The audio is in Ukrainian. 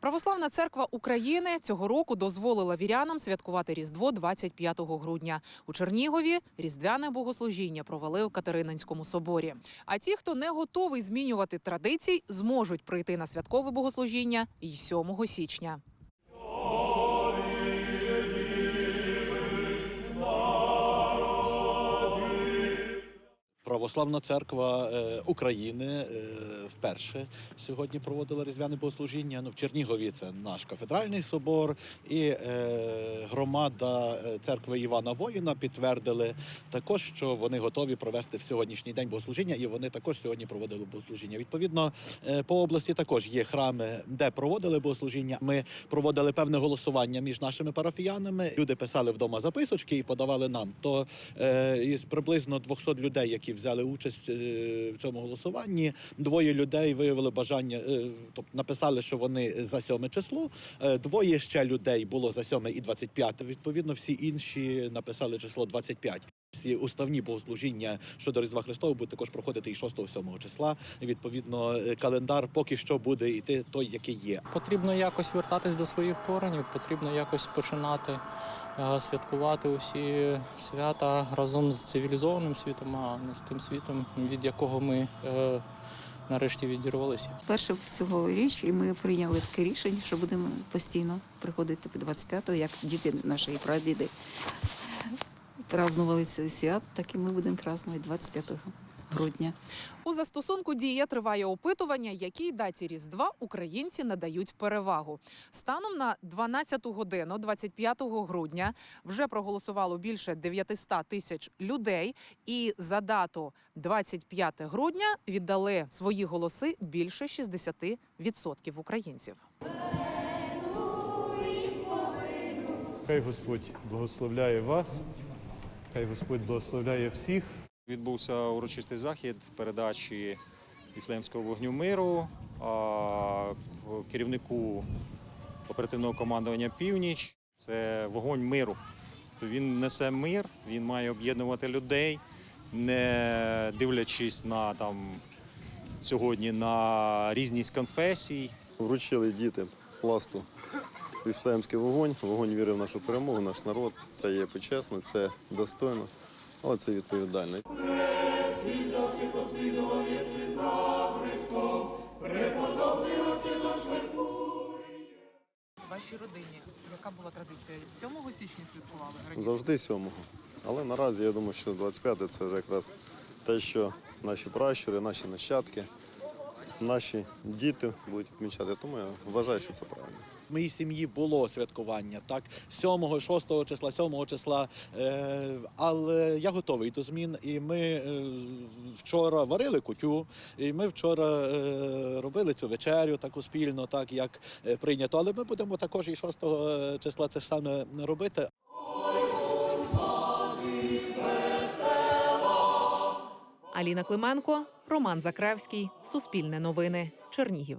Православна церква України цього року дозволила вірянам святкувати Різдво 25 грудня. У Чернігові різдвяне богослужіння провели у Катерининському соборі. А ті, хто не готовий змінювати традицій, зможуть прийти на святкове богослужіння й 7 січня. Православна церква е, України е, вперше сьогодні проводила різдвяне богослужіння. Ну, в Чернігові це наш кафедральний собор і е, громада церкви Івана Воїна підтвердили також, що вони готові провести в сьогоднішній день богослужіння, і вони також сьогодні проводили богослужіння. Відповідно, по області також є храми, де проводили богослужіння. Ми проводили певне голосування між нашими парафіянами. Люди писали вдома записочки і подавали нам. То із приблизно 200 людей, які взяли участь е, в цьому голосуванні, двоє людей виявили бажання, е, тобто написали, що вони за сьоме число. Е, двоє ще людей було за сьоме і 25. Відповідно, всі інші написали число 25. Всі уставні богослужіння щодо Різдва Христового будуть також проходити і 6-7 числа. Відповідно, е, календар поки що буде йти той, який є. Потрібно якось вертатись до своїх коренів, потрібно якось починати е, святкувати усі свята разом з цивілізованим світом, а не з тим світом, від якого ми е, нарешті відірвалися. Перше цьогоріч і ми прийняли таке рішення, що будемо постійно приходити 25-го, як діти наші прадіди празднували цей свят, так і ми будемо празднувати 25 грудня. У застосунку дія триває опитування, якій даті Різдва українці надають перевагу. Станом на 12 годину, 25 грудня, вже проголосувало більше 900 тисяч людей, і за дату 25 грудня віддали свої голоси більше 60% українців. Хай Господь благословляє вас, хай Господь благословляє всіх. Відбувся урочистий захід передачі Віфлеємського вогню миру а, керівнику оперативного командування Північ. Це вогонь миру. Він несе мир, він має об'єднувати людей, не дивлячись на там сьогодні на різність конфесій. Вручили дітям пласту Віфлеємський вогонь, вогонь віри в нашу перемогу, наш народ. Це є почесно, це достойно, але це відповідально. Вашій родині яка була традиція? 7 січня святкували Завжди сьомого. Але наразі я думаю, що 25 це вже якраз те, що наші пращури, наші нащадки, наші діти будуть відмічати. Тому я вважаю, що це правильно. В моїй сім'ї було святкування, так, 7, 6 числа, 7 числа. Е, але я готовий до змін. І ми е, вчора варили кутю, і ми вчора е, робили цю вечерю таку спільно, так як прийнято. Але ми будемо також і 6 числа це саме робити. Аліна Клименко, Роман Закревський, Суспільне новини, Чернігів.